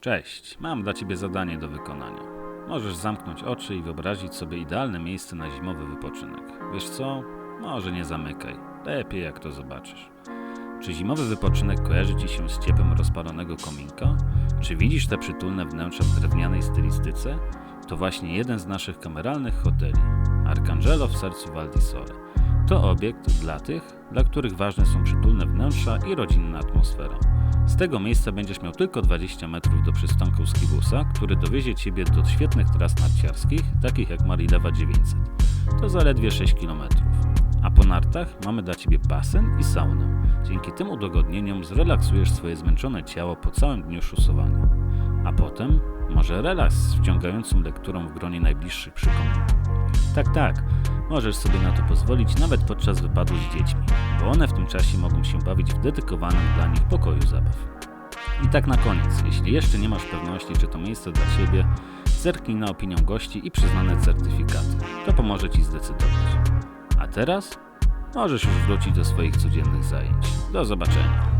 Cześć, mam dla Ciebie zadanie do wykonania. Możesz zamknąć oczy i wyobrazić sobie idealne miejsce na zimowy wypoczynek. Wiesz co? Może nie zamykaj. Lepiej jak to zobaczysz. Czy zimowy wypoczynek kojarzy Ci się z ciepłem rozpalonego kominka? Czy widzisz te przytulne wnętrza w drewnianej stylistyce? To właśnie jeden z naszych kameralnych hoteli. Arcangelo w sercu Val di Sole. To obiekt dla tych, dla których ważne są przytulne wnętrza i rodzinna atmosfera. Z tego miejsca będziesz miał tylko 20 metrów do przystanku Skibusa, który dowiezie Ciebie do świetnych tras narciarskich, takich jak Marilewa 900. To zaledwie 6 km. A po nartach mamy dla Ciebie basen i saunę. Dzięki tym udogodnieniom zrelaksujesz swoje zmęczone ciało po całym dniu szusowania. A potem może relaks z wciągającą lekturą w gronie najbliższych przykomni. Tak, tak, możesz sobie na to pozwolić nawet podczas wypadu z dziećmi, bo one w tym czasie mogą się bawić w dedykowanym dla nich pokoju zabaw. I tak na koniec, jeśli jeszcze nie masz pewności, czy to miejsce dla Ciebie, zerknij na opinię gości i przyznane certyfikaty. To pomoże Ci zdecydować. A teraz możesz już wrócić do swoich codziennych zajęć. Do zobaczenia.